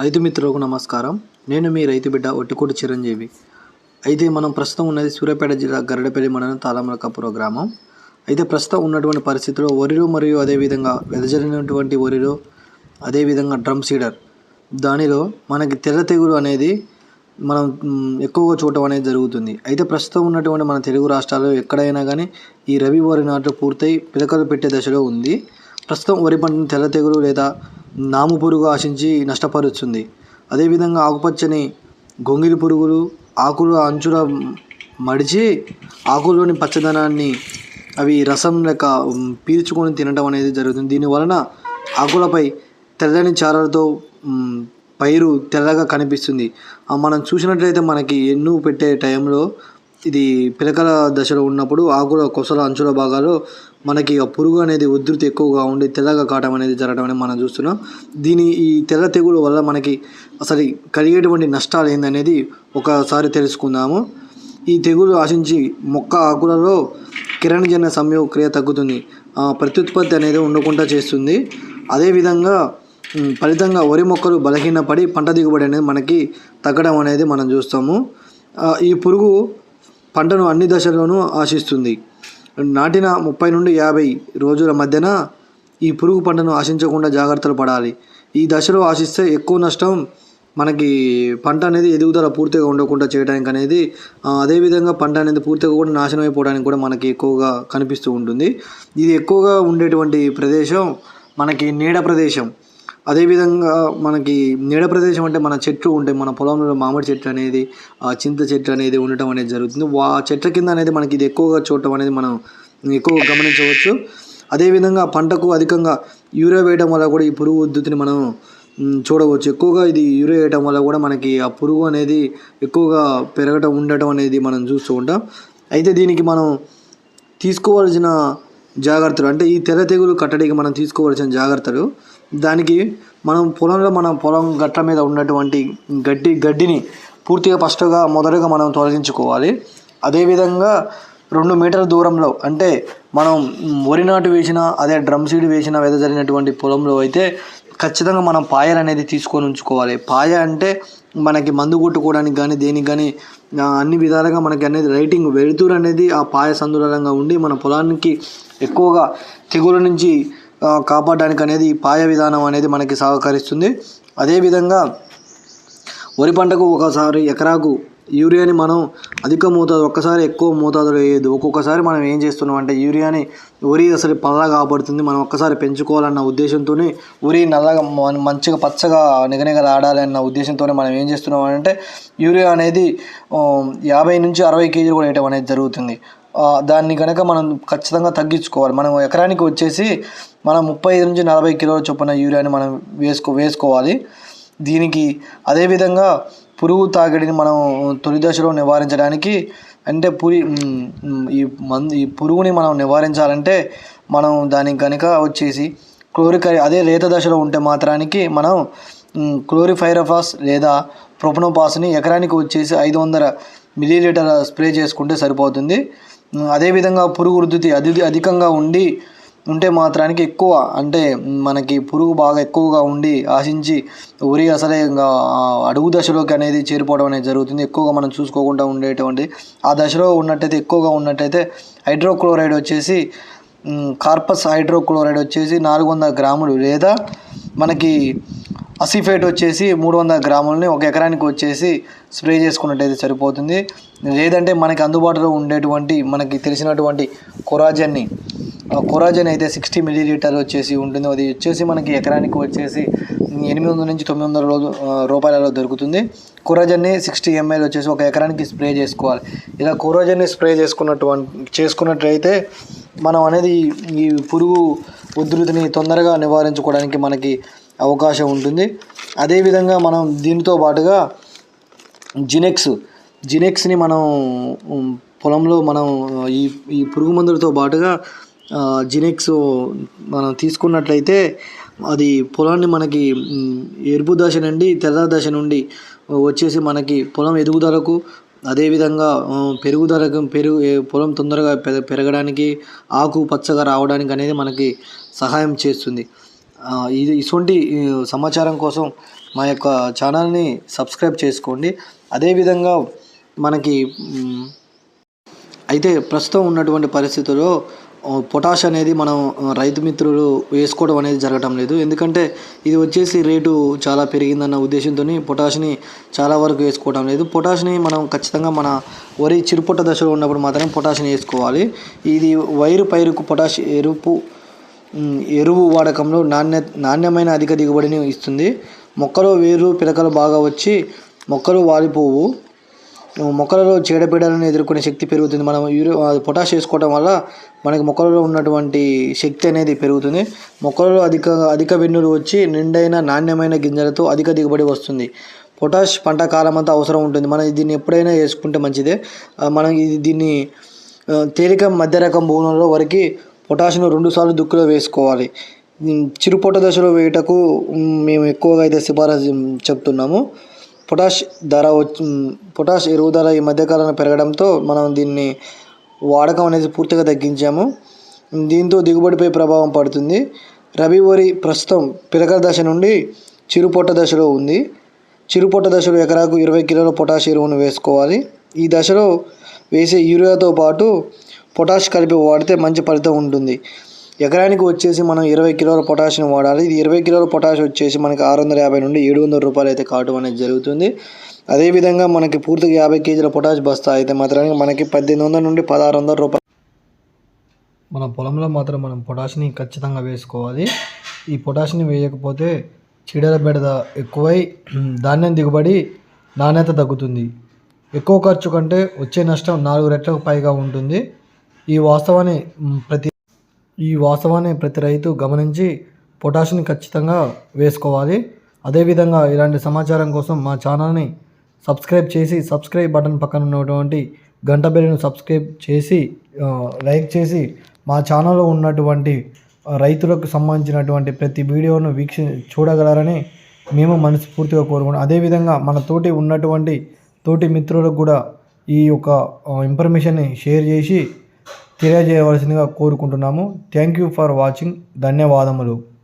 రైతు మిత్రులకు నమస్కారం. నేను మీ రైతు బిడ్డ ఒట్టికూడి చిరంజీవి. అయితే మనం ప్రస్తుతం ఉన్నది సూర్యాపేట జిల్లా గరడపల్లి మండలం తాళమలకాపురం గ్రామం. అయితే ప్రస్తుతం ఉన్నటువంటి పరిస్థితిలో వరిలో మరియు అదేవిధంగా వెదజల్లినటువంటి వరిలో అదేవిధంగా డ్రమ్ సీడర్. దానిలో మనకి తెల్ల తెగులు అనేది మనం ఎక్కువగా చూడటం అనేది జరుగుతుంది. అయితే ప్రస్తుతం ఉన్నటువంటి మన తెలుగు రాష్ట్రాల్లో ఎక్కడైనా కానీ ఈ రబీ వరి నాట్లు పూర్తయి పిలకలు పెట్టే దశలో ఉంది. ప్రస్తుతం వరి పంటను తెల్ల తెగులు లేదా నాము పురుగు ఆశించి నష్టపరుస్తుంది అదేవిధంగా ఆకుపచ్చని గొంగిలి పురుగులు ఆకులు అంచుల మడిచి ఆకులోని పచ్చదనాన్ని అవి రసం లెక్క పీల్చుకొని తినడం అనేది జరుగుతుంది. దీని వలన ఆకులపై తెల్లని చారలతో పైరు తెల్లగా కనిపిస్తుంది. మనం చూసినట్లయితే మనకి ఎన్ను పెట్టే టైంలో ఇది పిలకల దశలో ఉన్నప్పుడు ఆకుల కొసల అంచుల భాగాలు మనకి ఆ పురుగు అనేది ఉధృతి ఎక్కువగా ఉండి తెల్లగా కావడం అనేది జరగడం అనేది మనం చూస్తున్నాం. దీని ఈ తెల్ల తెగులు వల్ల మనకి అసలు కలిగేటువంటి నష్టాలు ఏందనేది ఒకసారి తెలుసుకుందాము. ఈ తెగులు ఆశించి మొక్క ఆకులలో కిరణజన్య సంయోగ క్రియ తగ్గుతుంది ప్రత్యుత్పత్తి అనేది ఉండకుండా చేస్తుంది. అదేవిధంగా ఫలితంగా వరి మొక్కలు బలహీనపడి పంట దిగుబడి అనేది మనకి తగ్గడం అనేది మనం చూస్తాము. ఈ పురుగు పంటను అన్ని దశల్లోనూ ఆశిస్తుంది. నాటిన ముప్పై నుండి యాభై రోజుల మధ్యన ఈ పురుగు పంటను ఆశించకుండా జాగ్రత్తలు పడాలి. ఈ దశలో ఆశిస్తే ఎక్కువ నష్టం మనకి పంట అనేది ఎదుగుదల పూర్తిగా ఉండకుండా చేయడానికి అనేది అదేవిధంగా పంట అనేది పూర్తిగా కూడా నాశనం అయిపోవడానికి కూడా మనకి ఎక్కువగా కనిపిస్తూ ఉంటుంది. ఇది ఎక్కువగా ఉండేటువంటి ప్రదేశం మనకి నీడ ప్రదేశం. అదేవిధంగా మనకి నీడ ప్రదేశం అంటే మన చెట్లు ఉంటాయి. మన పొలంలో మామిడి చెట్టు అనేది ఆ చింత చెట్టు అనేది ఉండటం అనేది జరుగుతుంది. వా చెట్ల కింద అనేది మనకి ఇది ఎక్కువగా చూడటం అనేది మనం ఎక్కువగా గమనించవచ్చు. అదేవిధంగా పంటకు అధికంగా యూరియా వేయడం వల్ల కూడా ఈ పురుగు ఉద్ధృతిని మనం చూడవచ్చు. ఎక్కువగా ఇది యూరియా వేయడం వల్ల కూడా మనకి ఆ పురుగు అనేది ఎక్కువగా పెరగటం ఉండటం అనేది మనం చూస్తూ ఉంటాం. అయితే దీనికి మనం తీసుకోవాల్సిన జాగ్రత్తలు అంటే ఈ తెల్ల తెగులు కట్టడికి మనం తీసుకోవాల్సిన జాగ్రత్తలు దానికి మనం పొలంలో మన పొలం గట్ల మీద ఉన్నటువంటి గడ్డి గడ్డిని పూర్తిగా ఫస్ట్గా మొదటగా మనం తొలగించుకోవాలి. అదేవిధంగా రెండు మీటర్ల దూరంలో అంటే మనం వరి నాటు వేసిన అదే డ్రమ్ సీడ్ వేసిన వెదజల్లినటువంటి పొలంలో అయితే ఖచ్చితంగా మనం పాయలు అనేది తీసుకొని ఉంచుకోవాలి. పాయ అంటే మనకి మందు కొట్టుకోవడానికి కానీ దేనికి కానీ అన్ని విధాలుగా మనకి అనేది రైటింగ్ వెలుతురు అనేది ఆ పాయ సందులంగా ఉండి మన పొలానికి ఎక్కువగా తెగుల నుంచి కాపాడడానికి అనేది ఈ పాయ విధానం అనేది మనకి సహకరిస్తుంది. అదేవిధంగా వరి పంటకు ఒకసారి ఎకరాకు యూరియాని మనం అధిక మోతాదు ఒక్కసారి ఎక్కువ మోతాదులో వేయదు ఒక్కొక్కసారి మనం ఏం చేస్తున్నాం అంటే యూరియాని వరి అసలు పల్లగా కాబడుతుంది మనం ఒక్కసారి పెంచుకోవాలన్న ఉద్దేశంతోనే వరి నల్లగా మ- మంచిగా పచ్చగా నిగనిగలు ఆడాలన్న ఉద్దేశంతోనే మనం ఏం చేస్తున్నాం అంటే యూరియా అనేది యాభై నుంచి అరవై కేజీలు కూడా వేయటం అనేది జరుగుతుంది. దాన్ని కనుక మనం ఖచ్చితంగా తగ్గించుకోవాలి. మనం ఎకరానికి వచ్చేసి మనం ముప్పై ఐదు నుంచి నలభై కిలోల చొప్పున యూరియాని మనం వేసుకో వేసుకోవాలి. దీనికి అదేవిధంగా పురుగు తాకిడిని మనం తొలి దశలో నివారించడానికి అంటే పురి ఈ మందు ఈ పురుగుని మనం నివారించాలంటే మనం దానికి కనుక వచ్చేసి క్లోరిక్ అదే లేత దశలో ఉంటే మాత్రానికి మనం క్లోరిఫైరఫాస్ లేదా ప్రొపనోపాస్ని ఎకరానికి వచ్చేసి ఐదు వందల మిలీలీటర్ స్ప్రే చేసుకుంటే సరిపోతుంది. అదేవిధంగా పురుగు ఉధృతి అధి అధికంగా ఉండి ఉంటే మాత్రానికి ఎక్కువ అంటే మనకి పురుగు బాగా ఎక్కువగా ఉండి ఆశించి ఉరి అసలే ఇంకా అడుగు దశలోకి అనేది చేరిపోవడం అనేది జరుగుతుంది. ఎక్కువగా మనం చూసుకోకుండా ఉండేటువంటి ఆ దశలో ఉన్నట్టయితే ఎక్కువగా ఉన్నట్టయితే హైడ్రోక్లోరైడ్ వచ్చేసి కార్పస్ హైడ్రోక్లోరైడ్ వచ్చేసి నాలుగు వందల గ్రాములు లేదా మనకి అసిఫేట్ వచ్చేసి మూడు వందల గ్రాములని ఒక ఎకరానికి వచ్చేసి స్ప్రే చేసుకున్నట్టయితే సరిపోతుంది. లేదంటే మనకి అందుబాటులో ఉండేటువంటి మనకి తెలిసినటువంటి కొరాజన్ని ఆ కొరాజన్ అయితే సిక్స్టీ మిల్లీ లీటర్ వచ్చేసి ఉంటుంది. అది వచ్చేసి మనకి ఎకరానికి వచ్చేసి ఎనిమిది వందల నుంచి తొమ్మిది వందల రోజు రూపాయలలో దొరుకుతుంది. కొరాజన్ని సిక్స్టీ ఎంఎల్ వచ్చేసి ఒక ఎకరానికి స్ప్రే చేసుకోవాలి. ఇలా కొరాజన్ని స్ప్రే చేసుకున్నటువంటి చేసుకున్నట్లయితే మనం అనేది ఈ పురుగు ఉధృతిని తొందరగా నివారించుకోవడానికి మనకి అవకాశం ఉంటుంది. అదేవిధంగా మనం దీనితో పాటుగా జినెక్స్ జినెక్స్ని మనం పొలంలో మనం ఈ ఈ పురుగు మందులతో పాటుగా జినెక్స్ మనం తీసుకున్నట్లయితే అది పొలాన్ని మనకి ఎరుపు దశ నుండి తెల్ల దశ నుండి వచ్చేసి మనకి పొలం ఎదుగుదలకు అదేవిధంగా పెరుగుదలకు పెరుగు పొలం తొందరగా పెరగడానికి ఆకు పచ్చగా రావడానికి అనేది మనకి సహాయం చేస్తుంది. ఇది ఇటువంటి సమాచారం కోసం మా యొక్క ఛానల్ని సబ్స్క్రైబ్ చేసుకోండి. అదేవిధంగా మనకి అయితే ప్రస్తుతం ఉన్నటువంటి పరిస్థితుల్లో పొటాష్ అనేది మనం రైతు మిత్రులు వేసుకోవడం అనేది జరగటం లేదు. ఎందుకంటే ఇది వచ్చేసి రేటు చాలా పెరిగిందన్న ఉద్దేశంతో పొటాష్ని చాలా వరకు వేసుకోవడం లేదు. పొటాష్ని మనం ఖచ్చితంగా మన వరి చిరుపొట్ట దశలో ఉన్నప్పుడు మాత్రమే పొటాష్ని వేసుకోవాలి. ఇది వైరు పైరుకు పొటాష్ ఎరుపు ఎరువు వాడకంలో నాణ్య నాణ్యమైన అధిక దిగుబడిని ఇస్తుంది. మొక్కలో వేరు పిలకలు బాగా వచ్చి మొక్కలు వాలిపోవు. మొక్కలలో చీడపీడలను ఎదుర్కొనే శక్తి పెరుగుతుంది. మనం యూరియా పొటాష్ వేసుకోవడం వల్ల మనకి మొక్కలలో ఉన్నటువంటి శక్తి అనేది పెరుగుతుంది. మొక్కలలో అధిక అధిక వెన్నులు వచ్చి నిండైన నాణ్యమైన గింజలతో అధిక దిగుబడి వస్తుంది. పొటాష్ పంట కాలం అంతా అవసరం ఉంటుంది. మనం దీన్ని ఎప్పుడైనా వేసుకుంటే మంచిదే. మనం ఇది దీన్ని తేలిక మధ్య రకం భూములలో వరకు పొటాషియం రెండుసార్లు దుక్కులో వేసుకోవాలి. చిరుపొట్ట దశలో వేయటకు మేము ఎక్కువగా అయితే సిఫారసు చెప్తున్నాము. పొటాష్ ధర వచ్చి పొటాష్ ఎరువు ధర ఈ మధ్యకాలంలో పెరగడంతో మనం దీన్ని వాడకం అనేది పూర్తిగా తగ్గించాము. దీంతో దిగుబడిపై ప్రభావం పడుతుంది. రబీ వరి ప్రస్తుతం పిలకల దశ నుండి చిరుపొట్ట దశలో ఉంది. చిరుపొట్ట దశలో ఎకరాకు ఇరవై కిలోల పొటాష్ ఎరువును వేసుకోవాలి. ఈ దశలో వేసే యూరియాతో పాటు పొటాష్ కలిపి వాడితే మంచి ఫలితం ఉంటుంది. ఎకరానికి వచ్చేసి మనం ఇరవై కిలోల పొటాషియం వాడాలి. ఇది ఇరవై కిలోల పొటాష్ వచ్చేసి మనకి ఆరు వందల యాభై నుండి ఏడు వందల రూపాయలు అయితే కావడం అనేది జరుగుతుంది. అదేవిధంగా మనకి పూర్తిగా యాభై కేజీల పొటాష్ బస్తా అయితే మాత్రానికి మనకి పద్దెనిమిది వందల నుండి పదహారు వందల రూపాయలు. మన పొలంలో మాత్రం మనం పొటాష్ని ఖచ్చితంగా వేసుకోవాలి. ఈ పొటాష్ని వేయకపోతే చీడల బెడద ఎక్కువై ధాన్యం దిగుబడి నాణ్యత తగ్గుతుంది. ఎక్కువ ఖర్చు కంటే వచ్చే నష్టం నాలుగు రెట్లకు పైగా ఉంటుంది. ఈ వాస్తవాన్ని ప్రతి ఈ వాస్తవాన్ని ప్రతి రైతు గమనించి పొటాషిని ఖచ్చితంగా వేసుకోవాలి. అదేవిధంగా ఇలాంటి సమాచారం కోసం మా ఛానల్ని సబ్స్క్రైబ్ చేసి సబ్స్క్రైబ్ బటన్ పక్కన ఉన్నటువంటి గంట బెల్లను సబ్స్క్రైబ్ చేసి లైక్ చేసి మా ఛానల్లో ఉన్నటువంటి రైతులకు సంబంధించినటువంటి ప్రతి వీడియోను వీక్ష చూడగలరని మేము మనస్ఫూర్తిగా కోరుకుంటాం అదేవిధంగా మన తోటి ఉన్నటువంటి తోటి మిత్రులకు కూడా ఈ యొక్క ఇన్ఫర్మేషన్ని షేర్ చేసి తెలియజేయవలసిందిగా కోరుకుంటున్నాము. థ్యాంక్ యూ ఫర్ వాచింగ్ ధన్యవాదములు.